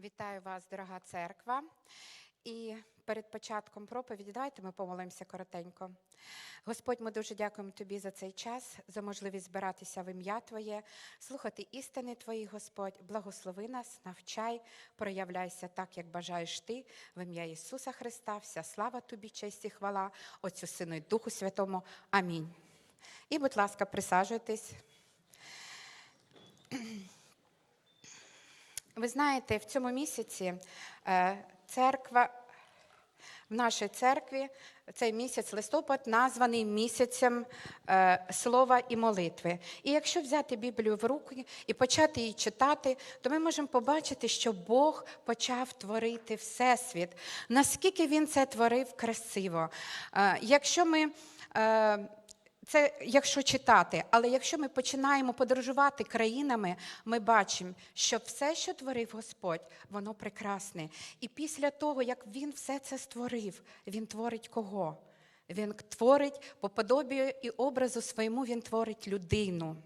Вітаю вас, дорога церква. І перед початком проповіді давайте ми помолимося коротенько. Господь, ми дуже дякуємо Тобі за цей час, за можливість збиратися в ім'я Твоє, слухати істини Твої, Господь. Благослови нас, навчай, проявляйся так, як бажаєш Ти, в ім'я Ісуса Христа. Вся слава Тобі, честь і хвала, Отцю Сину і Духу Святому. Амінь. І, будь ласка, присаджуйтесь. Ви знаєте, в цьому місяці е, церква, в нашій церкві цей місяць листопад названий місяцем е, слова і молитви. І якщо взяти Біблію в руки і почати її читати, то ми можемо побачити, що Бог почав творити Всесвіт. Наскільки він це творив красиво. Е, Якщо ми це якщо читати, але якщо ми починаємо подорожувати країнами, ми бачимо, що все, що творив Господь, воно прекрасне. І після того, як Він все це створив, Він творить кого? Він творить по подобію і образу своєму, Він творить людину.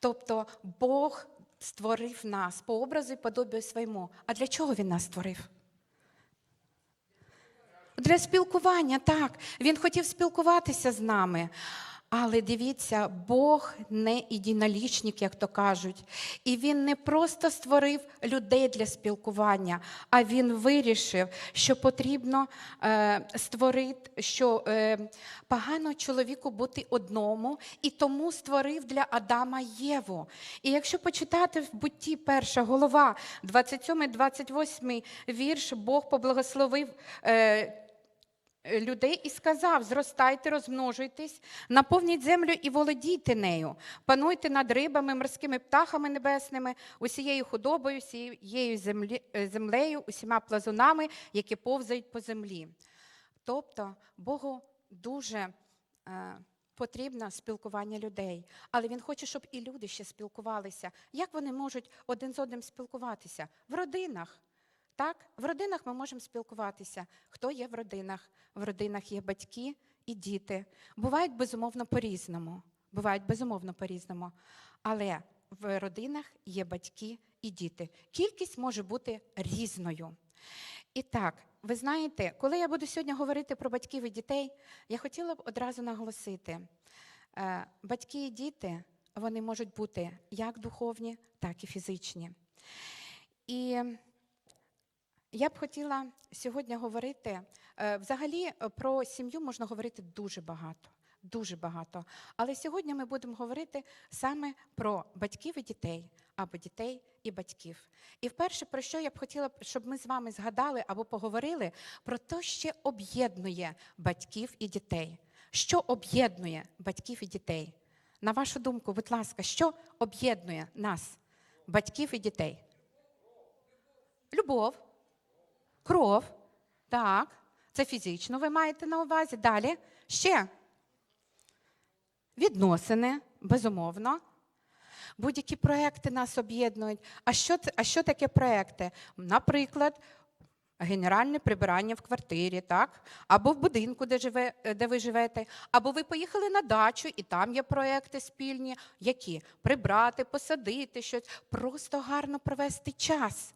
Тобто Бог створив нас по образу і подобію своєму. А для чого Він нас створив? Для спілкування, так. Він хотів спілкуватися з нами. Але дивіться, Бог не єдинолічник, як то кажуть. І він не просто створив людей для спілкування, а він вирішив, що потрібно е, створити, що е, погано чоловіку бути одному, і тому створив для Адама Єву. І якщо почитати в бутті перша голова, 27-28 вірш, Бог поблагословив. Е, людей і сказав: зростайте, розмножуйтесь, наповніть землю і володійте нею, пануйте над рибами, морськими птахами небесними, усією худобою, усією е, землею, усіма плазунами, які повзають по землі. Тобто Богу дуже е, потрібно спілкування людей, але Він хоче, щоб і люди ще спілкувалися. Як вони можуть один з одним спілкуватися? В родинах. Так, в родинах ми можемо спілкуватися. Хто є в родинах? В родинах є батьки і діти. Бувають безумовно по-різному. Бувають безумовно по-різному. Але в родинах є батьки і діти. Кількість може бути різною. І так, ви знаєте, коли я буду сьогодні говорити про батьків і дітей, я хотіла б одразу наголосити: е, батьки і діти вони можуть бути як духовні, так і фізичні. І я б хотіла сьогодні говорити е, взагалі е, про сім'ю можна говорити дуже багато. Дуже багато. Але сьогодні ми будемо говорити саме про батьків і дітей, або дітей і батьків. І вперше, про що я б хотіла, щоб ми з вами згадали або поговорили про те, що об'єднує батьків і дітей. Що об'єднує батьків і дітей? На вашу думку, будь ласка, що об'єднує нас, батьків і дітей? Любов. Кров. Так. Це фізично ви маєте на увазі. Далі. Ще. Відносини, безумовно. Будь-які проекти нас об'єднують. А що, а що таке проекти? Наприклад, генеральне прибирання в квартирі, так? Або в будинку, де, живе, де ви живете, або ви поїхали на дачу, і там є проекти спільні, які прибрати, посадити щось, просто гарно провести час.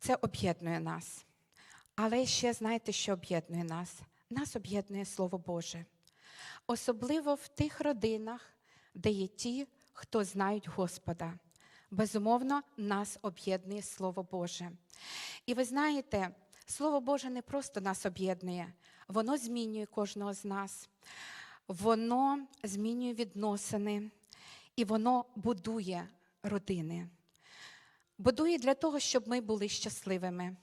Це об'єднує нас. Але ще знаєте, що об'єднує нас? Нас об'єднує Слово Боже. Особливо в тих родинах, де є ті, хто знають Господа. Безумовно, нас об'єднує Слово Боже. І ви знаєте, Слово Боже не просто нас об'єднує, воно змінює кожного з нас, воно змінює відносини і воно будує родини будує для того, щоб ми були щасливими.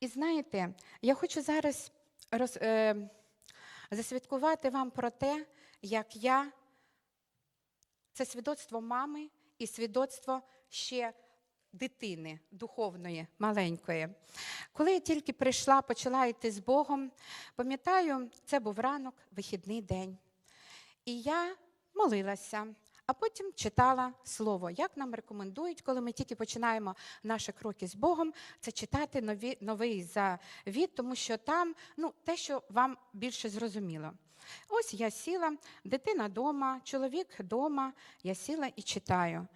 І знаєте, я хочу зараз роз, е, засвідкувати вам про те, як я це свідоцтво мами і свідоцтво ще дитини духовної, маленької. Коли я тільки прийшла, почала йти з Богом, пам'ятаю, це був ранок, вихідний день. І я молилася. А потім читала слово. Як нам рекомендують, коли ми тільки починаємо наші кроки з Богом, це читати нові, новий завіт, тому що там ну, те, що вам більше зрозуміло. Ось я сіла, дитина вдома, чоловік вдома, я сіла і читаю.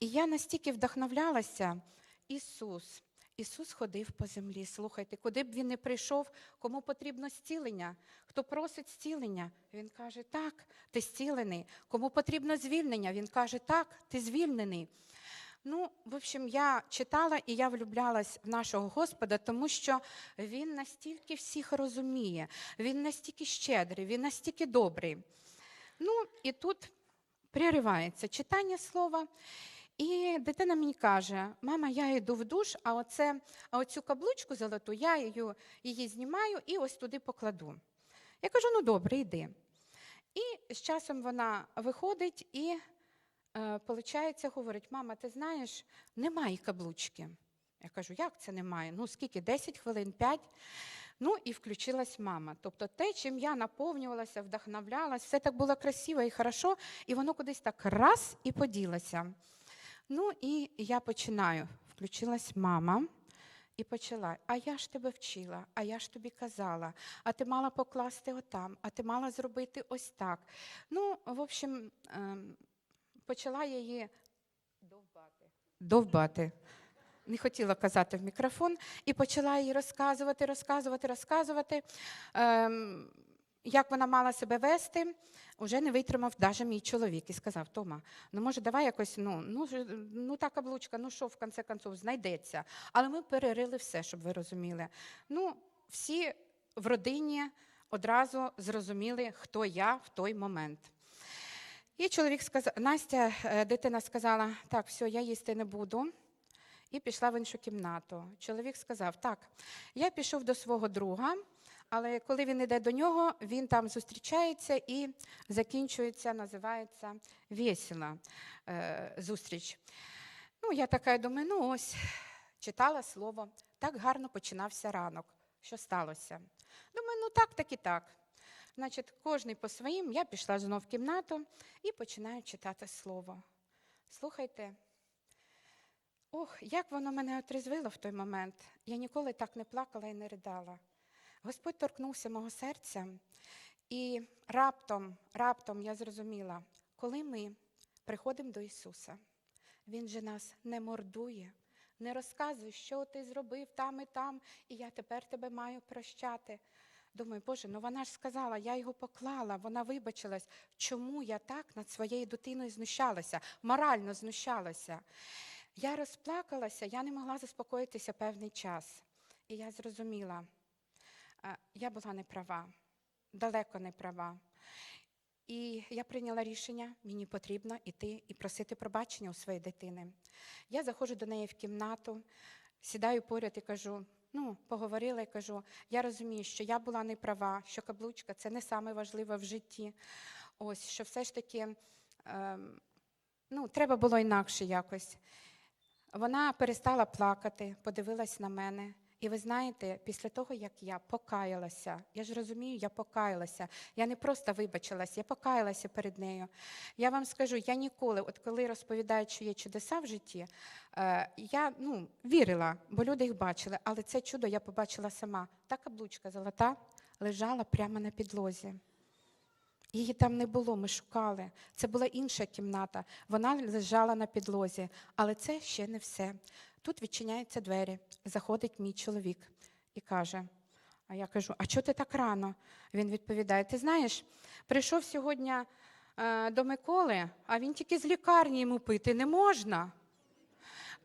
І я настільки вдохновлялася, Ісус. Ісус ходив по землі. Слухайте, куди б він не прийшов, кому потрібно зцілення, хто просить зцілення, він каже, так, ти зцілений. Кому потрібно звільнення, він каже, так, ти звільнений. Ну, в общем, я читала і я влюблялась в нашого Господа, тому що він настільки всіх розуміє, він настільки щедрий, він настільки добрий. Ну, і тут переривається читання слова. І дитина мені каже: мама, я йду в душ, а оце, а оцю каблучку золоту, я її, її знімаю і ось туди покладу. Я кажу: ну добре, йди. І з часом вона виходить і, е, говорить: мама, ти знаєш, немає каблучки. Я кажу, як це немає? Ну, скільки? 10 хвилин, 5. Ну і включилась мама. Тобто те, чим я наповнювалася, вдохновлялась, все так було красиво і хорошо, і воно кудись так раз і поділося. Ну і я починаю. Включилась мама і почала. А я ж тебе вчила, а я ж тобі казала, а ти мала покласти отам, а ти мала зробити ось так. Ну, в общем, ем, почала я її довбати. Довбати. Не хотіла казати в мікрофон, і почала їй розказувати, розказувати, розказувати. Ем, як вона мала себе вести, вже не витримав навіть мій чоловік і сказав: Тома, ну може, давай якось, ну, ну, ну та каблучка, ну що в кінці концов, знайдеться. Але ми перерили все, щоб ви розуміли. Ну, всі в родині одразу зрозуміли, хто я в той момент. І чоловік сказав, Настя, е, дитина сказала, так, все, я їсти не буду. І пішла в іншу кімнату. Чоловік сказав: так, я пішов до свого друга, але коли він йде до нього, він там зустрічається і закінчується, називається весела е, зустріч. Ну, я така думаю, ну ось, читала слово, так гарно починався ранок. Що сталося? Думаю, ну так, так і так. Значить, кожний по своїм, я пішла знов в кімнату і починаю читати слово. Слухайте, ох, як воно мене отрезвило в той момент. Я ніколи так не плакала і не ридала. Господь торкнувся мого серця, і раптом, раптом я зрозуміла, коли ми приходимо до Ісуса, Він же нас не мордує, не розказує, що ти зробив там і там, і я тепер тебе маю прощати. Думаю, Боже, ну вона ж сказала, я його поклала, вона вибачилась. Чому я так над своєю дитиною знущалася, морально знущалася? Я розплакалася, я не могла заспокоїтися певний час. І я зрозуміла, я була неправа, далеко не права. І я прийняла рішення, мені потрібно йти і просити пробачення у своєї дитини. Я заходжу до неї в кімнату, сідаю поряд і кажу: ну, поговорила і кажу, я розумію, що я була неправа, що каблучка це не саме важливе в житті. Ось, що все ж таки ем, ну, треба було інакше якось. Вона перестала плакати, подивилась на мене. І ви знаєте, після того, як я покаялася, я ж розумію, я покаялася. Я не просто вибачилась, я покаялася перед нею. Я вам скажу, я ніколи, от коли розповідають, що є чудеса в житті, е, я ну, вірила, бо люди їх бачили, але це чудо я побачила сама. Та каблучка золота лежала прямо на підлозі. Її там не було, ми шукали. Це була інша кімната. Вона лежала на підлозі, але це ще не все. Тут відчиняються двері, заходить мій чоловік і каже: А я кажу: А чого ти так рано? Він відповідає: Ти знаєш, прийшов сьогодні е, до Миколи, а він тільки з лікарні йому пити не можна.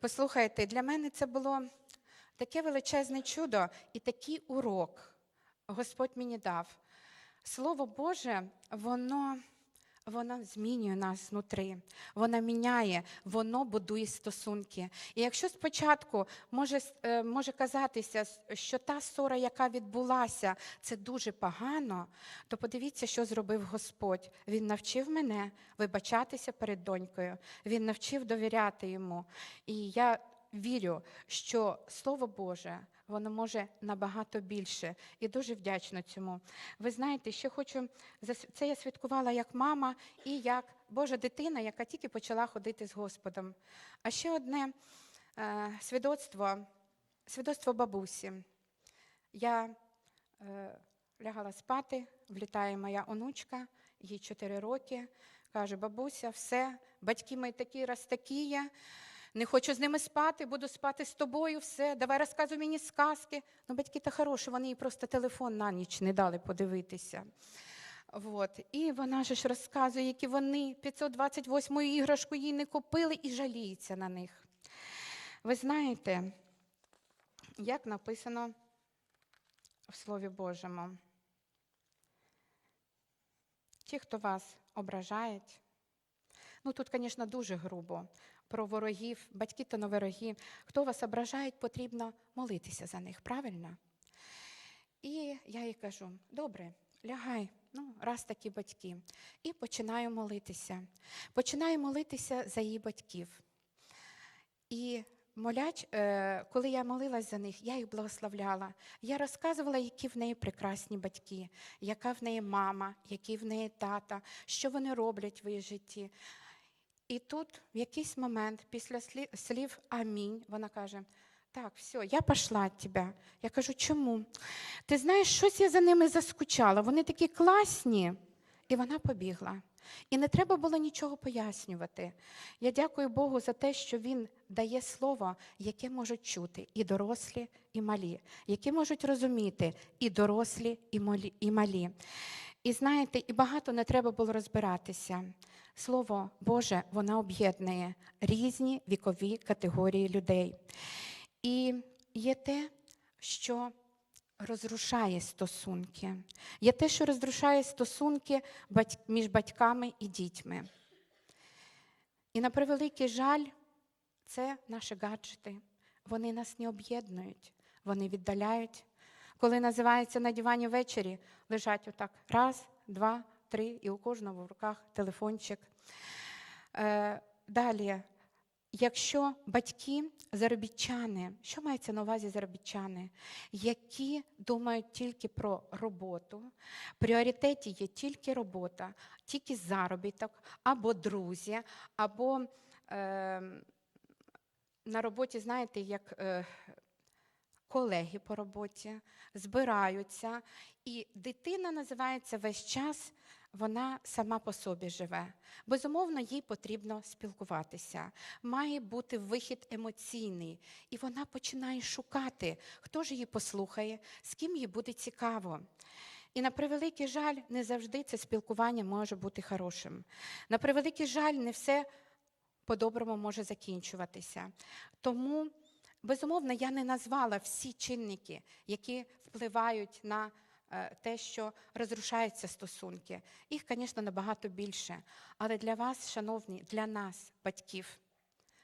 Послухайте, для мене це було таке величезне чудо і такий урок Господь мені дав. Слово Боже, воно, воно змінює нас знутри, воно міняє, воно будує стосунки. І якщо спочатку може, е, може казатися, що та ссора, яка відбулася, це дуже погано, то подивіться, що зробив Господь. Він навчив мене вибачатися перед донькою, він навчив довіряти йому. І я вірю, що Слово Боже. Воно може набагато більше і дуже вдячна цьому. Ви знаєте, ще хочу це я святкувала як мама і як Божа дитина, яка тільки почала ходити з Господом. А ще одне е, свідоцтво, свідоцтво бабусі. Я е, лягала спати, влітає моя онучка, їй 4 роки. Каже, бабуся, все, батьки мої такі раз такі є. Не хочу з ними спати, буду спати з тобою, все, давай розказуй мені сказки. Ну, батьки то хороші, вони їй просто телефон на ніч не дали подивитися. От. І вона ж розказує, які вони 528 іграшку їй не купили і жаліється на них. Ви знаєте, як написано в Слові Божому. Ті, хто вас ображають, ну тут, звісно, дуже грубо про ворогів, батьки то не вороги. Хто вас ображає, потрібно молитися за них, правильно? І я їй кажу: добре, лягай, ну, раз такі батьки. І починаю молитися. Починаю молитися за її батьків. І моляч, е, коли я молилась за них, я їх благословляла. Я розказувала, які в неї прекрасні батьки, яка в неї мама, які в неї тата, що вони роблять в її житті. І тут, в якийсь момент, після слі- слів Амінь, вона каже: Так, все, я пішла від тебе. Я кажу, чому? Ти знаєш, щось я за ними заскучала. Вони такі класні. І вона побігла. І не треба було нічого пояснювати. Я дякую Богу за те, що Він дає слово, яке можуть чути і дорослі, і малі, які можуть розуміти і дорослі, і малі- і знаєте, і багато не треба було розбиратися. Слово Боже, воно об'єднує різні вікові категорії людей. І є те, що розрушає стосунки. Є те, що розрушає стосунки між батьками і дітьми. І на превеликий жаль, це наші гаджети. Вони нас не об'єднують, вони віддаляють. Коли називається на дивані ввечері, лежать отак. Раз, два, три, і у кожного в руках телефончик. Е, далі, якщо батьки заробітчани, що мається на увазі заробітчани, які думають тільки про роботу, в пріоритеті є тільки робота, тільки заробіток, або друзі, або е, на роботі, знаєте, як е, колеги по роботі збираються, і дитина називається весь час. Вона сама по собі живе. Безумовно, їй потрібно спілкуватися. Має бути вихід емоційний, і вона починає шукати, хто ж її послухає, з ким їй буде цікаво. І на превеликий жаль, не завжди це спілкування може бути хорошим. На превеликий жаль, не все по-доброму може закінчуватися. Тому, безумовно, я не назвала всі чинники, які впливають на е, те, що розрушаються стосунки. Їх, звісно, набагато більше. Але для вас, шановні, для нас, батьків,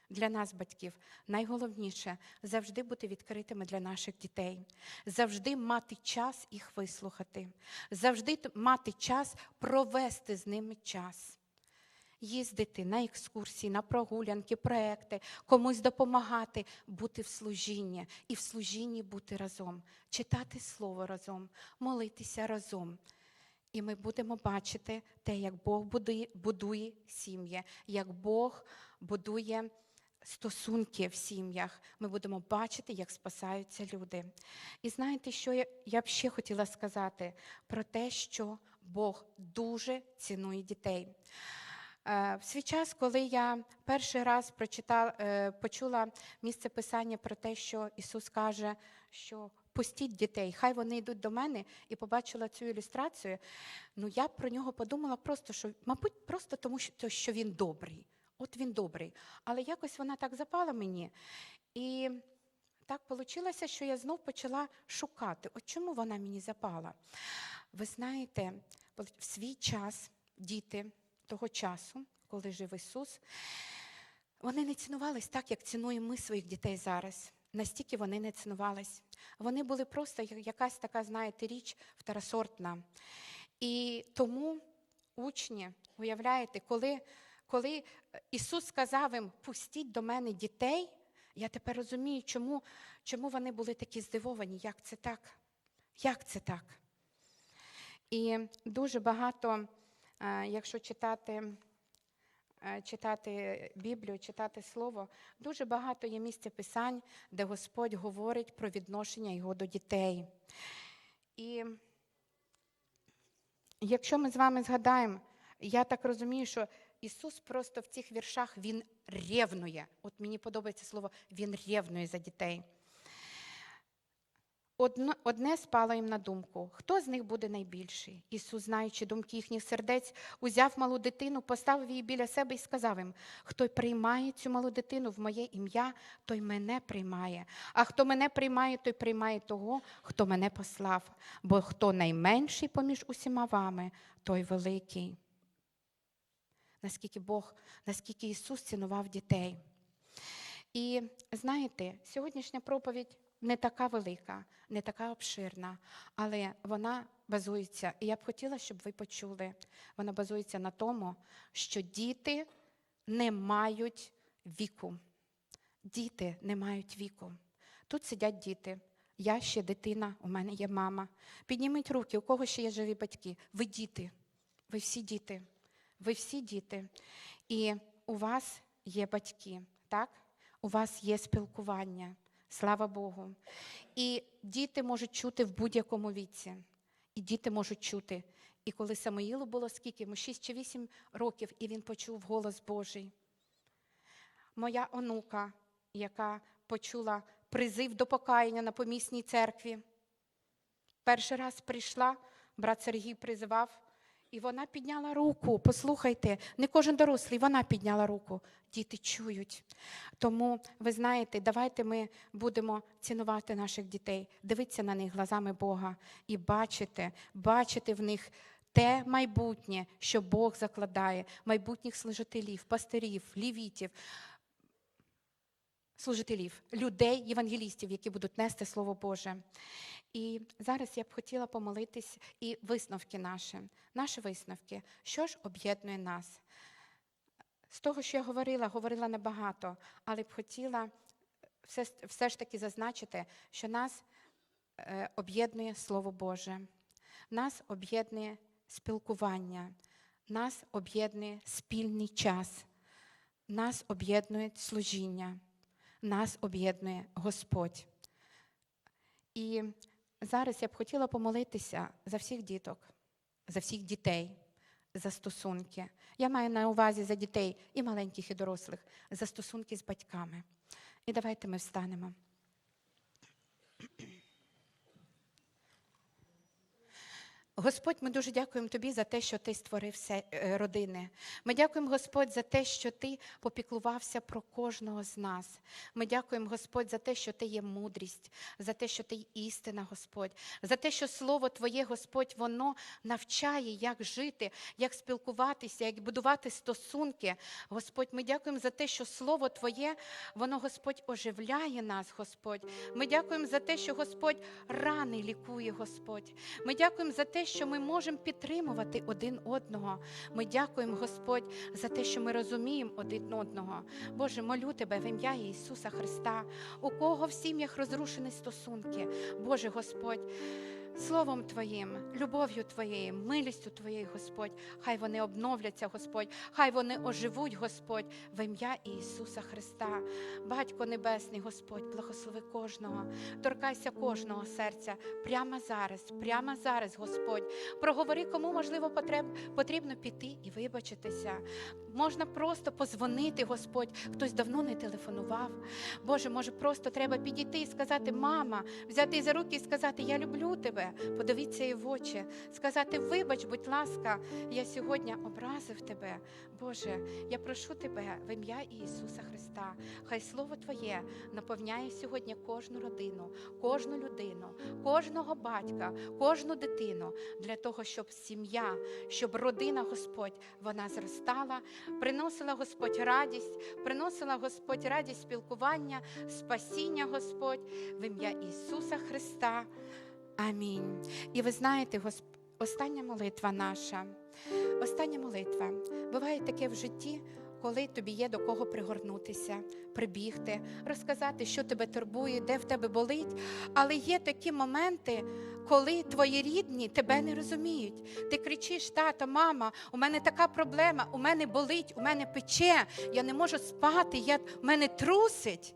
для нас, батьків, найголовніше завжди бути відкритими для наших дітей, завжди мати час їх вислухати, завжди мати час провести з ними час. Їздити на екскурсії, на прогулянки, проекти, комусь допомагати, бути в служінні і в служінні бути разом, читати слово разом, молитися разом. І ми будемо бачити те, як Бог будує, будує сім'ї, як Бог будує стосунки в сім'ях. Ми будемо бачити, як спасаються люди. І знаєте, що я, я б ще хотіла сказати про те, що Бог дуже цінує дітей. Е, В свій час, коли я перший раз прочитала, е, почула місце писання про те, що Ісус каже, що пустіть дітей, хай вони йдуть до мене, і побачила цю ілюстрацію, ну я про нього подумала просто, що, мабуть, просто тому, що, він добрий. От він добрий. Але якось вона так запала мені. І так вийшло, що я знов почала шукати, от чому вона мені запала. Ви знаєте, в свій час діти того часу, коли жив Ісус, вони не цінувались так, як цінуємо ми своїх дітей зараз. Настільки вони не цінувались. Вони були просто якась така, знаєте, річ второсортна. І тому учні, уявляєте, коли, коли Ісус сказав їм, пустіть до мене дітей, я тепер розумію, чому, чому вони були такі здивовані, як це так? Як це так? І дуже багато, якщо читати, е, читати Біблію, читати Слово, дуже багато є місця писань, де Господь говорить про відношення його до дітей. І якщо ми з вами згадаємо, я так розумію, що Ісус просто в цих віршах Він ревнує. От мені подобається слово, Він ревнує за дітей. Одне спало їм на думку: хто з них буде найбільший? Ісус, знаючи думки їхніх сердець, узяв малу дитину, поставив її біля себе і сказав їм: Хто приймає цю малу дитину в моє ім'я, той мене приймає. А хто мене приймає, той приймає того, хто мене послав. Бо хто найменший поміж усіма вами, той великий. Наскільки Бог, наскільки Ісус цінував дітей. І знаєте, сьогоднішня проповідь не така велика, не така обширна, але вона базується, і я б хотіла, щоб ви почули, вона базується на тому, що діти не мають віку. Діти не мають віку. Тут сидять діти. Я ще дитина, у мене є мама. Підніміть руки, у кого ще є живі батьки. Ви діти, ви всі діти. Ви всі діти. І у вас є батьки, так? У вас є спілкування. Слава Богу. І діти можуть чути в будь-якому віці. І діти можуть чути. І коли Самоїлу було скільки? Йому 6 чи 8 років, і він почув голос Божий. Моя онука, яка почула призив до покаяння на помісній церкві, перший раз прийшла, брат Сергій призивав, і вона підняла руку. Послухайте, не кожен дорослий, вона підняла руку. Діти чують. Тому, ви знаєте, давайте ми будемо цінувати наших дітей, дивитися на них глазами Бога і бачити, бачити в них те майбутнє, що Бог закладає, майбутніх служителів, пастирів, лівітів, служителів, людей, євангелістів, які будуть нести Слово Боже. І зараз я б хотіла помолитись і висновки наші, наші висновки, що ж об'єднує нас. З того, що я говорила, говорила небагато, але б хотіла все, все ж таки зазначити, що нас е, об'єднує Слово Боже, нас об'єднує спілкування, нас об'єднує спільний час, нас об'єднує служіння, нас об'єднує Господь. І зараз я б хотіла помолитися за всіх діток, за всіх дітей, за стосунки. Я маю на увазі за дітей і маленьких, і дорослих, за стосунки з батьками. І давайте ми встанемо. Господь, ми дуже дякуємо Тобі за те, що Ти створив все, е, родини. Ми дякуємо, Господь, за те, що Ти попіклувався про кожного з нас. Ми дякуємо, Господь, за те, що Ти є мудрість, за те, що Ти істина, Господь, за те, що Слово Твоє, Господь, воно навчає, як жити, як спілкуватися, як будувати стосунки. Господь, ми дякуємо за те, що Слово Твоє, воно, Господь, оживляє нас, Господь. Ми дякуємо за те, що Господь рани лікує, Господь. Ми дякуємо за те, що ми можемо підтримувати один одного. Ми дякуємо, Господь, за те, що ми розуміємо один одного. Боже, молю Тебе в ім'я Ісуса Христа, у кого в сім'ях розрушені стосунки. Боже Господь. Словом Твоїм, любов'ю Твоєю, милістю Твоєю, Господь, хай вони обновляться, Господь, хай вони оживуть, Господь, в ім'я Ісуса Христа. Батько Небесний, Господь, благослови кожного, торкайся кожного серця прямо зараз, прямо зараз, Господь. Проговори, кому можливо потреб, потрібно піти і вибачитися. Можна просто позвонити, Господь, хтось давно не телефонував. Боже, може, просто треба підійти і сказати, мама, взяти за руки і сказати, я люблю тебе. Подивіться їй в очі, сказати, вибач, будь ласка, я сьогодні образив тебе. Боже, я прошу тебе в ім'я Ісуса Христа. Хай Слово Твоє наповняє сьогодні кожну родину, кожну людину, кожного батька, кожну дитину для того, щоб сім'я, щоб родина, Господь, вона зростала, приносила Господь радість, приносила Господь радість спілкування, спасіння, Господь, в ім'я Ісуса Христа. Амінь. І ви знаєте, Госп... остання молитва наша, остання молитва. Буває таке в житті, коли тобі є до кого пригорнутися, прибігти, розказати, що тебе турбує, де в тебе болить. Але є такі моменти, коли твої рідні тебе не розуміють. Ти кричиш, тато, мама, у мене така проблема, у мене болить, у мене пече, я не можу спати, я... у мене трусить,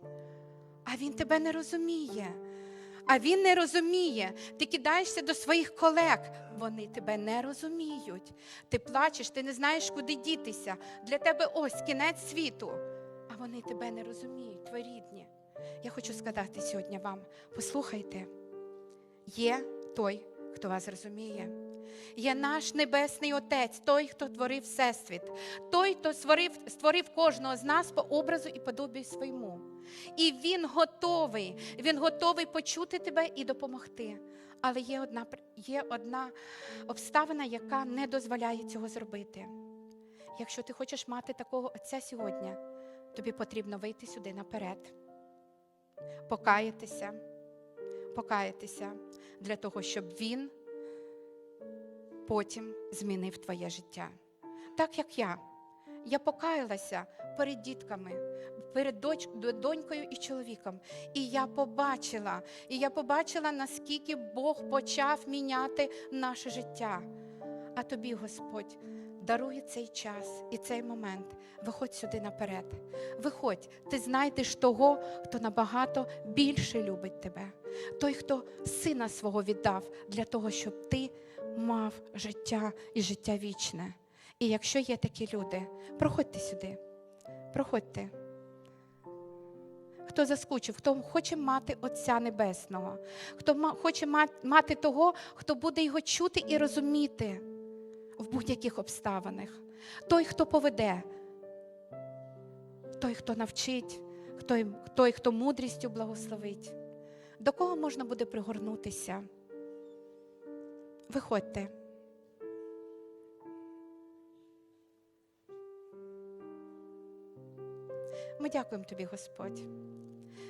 а він тебе не розуміє. А він не розуміє. Ти кидаєшся до своїх колег. Вони тебе не розуміють. Ти плачеш, ти не знаєш, куди дітися. Для тебе ось кінець світу. А вони тебе не розуміють, твої рідні. Я хочу сказати сьогодні вам: послухайте, є той, хто вас розуміє. Є наш Небесний Отець, той, хто творив Всесвіт, той, хто створив, створив кожного з нас по образу і подобію своєму. І Він готовий, Він готовий почути тебе і допомогти. Але є одна, є одна обставина, яка не дозволяє цього зробити. Якщо ти хочеш мати такого отця сьогодні, тобі потрібно вийти сюди наперед, покаятися, покаятися для того, щоб він потім змінив твоє життя. Так як я. Я покаялася перед дітками, перед доч- донькою і чоловіком. І я побачила, і я побачила, наскільки Бог почав міняти наше життя. А тобі, Господь, дарує цей час і цей момент. Виходь сюди наперед. Виходь, ти знайдеш того, хто набагато більше любить тебе. Той, хто сина свого віддав для того, щоб ти мав життя і життя вічне. І якщо є такі люди, проходьте сюди, проходьте. Хто заскучив, хто хоче мати Отця Небесного, хто хоче мати того, хто буде його чути і розуміти в будь-яких обставинах. Той, хто поведе, той, хто навчить, той, хто мудрістю благословить. До кого можна буде пригорнутися? Виходьте. Дякуємо тобі, Господь.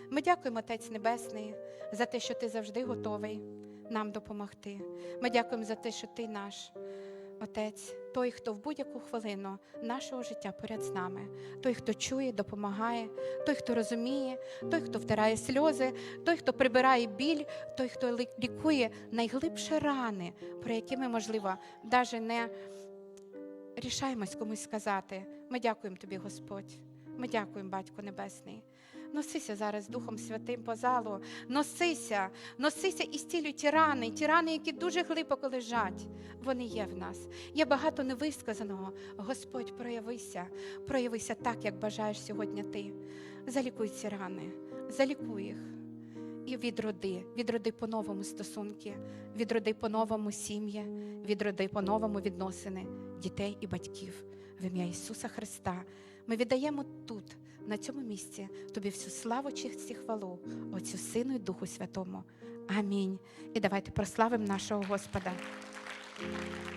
Ми дякуємо, Отець Небесний, за те, що ти завжди готовий нам допомогти. Ми дякуємо за те, що ти наш Отець, той, хто в будь-яку хвилину нашого життя поряд з нами, той, хто чує, допомагає, той, хто розуміє, той, хто втирає сльози, той, хто прибирає біль, той, хто лікує найглибші рани, про які ми, можливо, навіть не рішаємось комусь сказати. Ми дякуємо тобі, Господь. Ми дякуємо, Батько Небесний. Носися зараз Духом Святим по залу, носися, носися і стілюй ті рани, ті рани, які дуже глибоко лежать. Вони є в нас. Є багато невисказаного. Господь, проявися, проявися так, як бажаєш сьогодні ти. Залікуй ці рани, залікуй їх. І відроди, відроди по-новому стосунки, відроди по-новому сім'ї, відроди по-новому відносини дітей і батьків. В ім'я Ісуса Христа. Ми віддаємо тут, на цьому місці, тобі всю славу, честь і хвалу, Отцю Сину і Духу Святому. Амінь. І давайте прославимо нашого Господа.